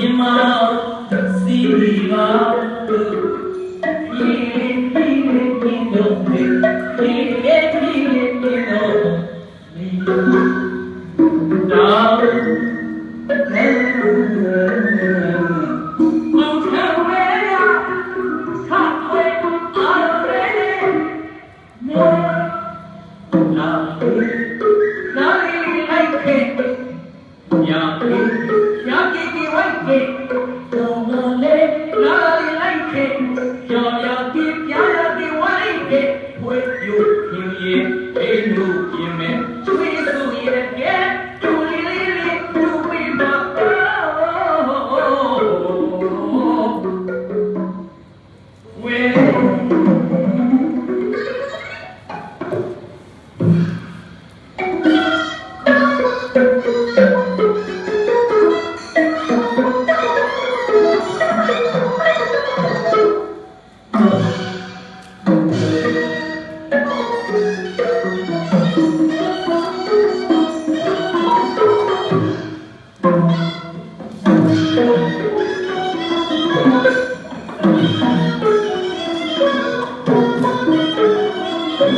မြန်မာသစီမာတို့ဒီဒီဒီတို့ဒီ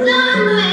Lá nuôi.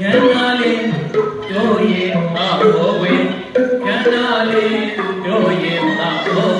လေးတို့ရဲ့အဘောဝေခန္ဓာလေးတို့ရဲ့အဘော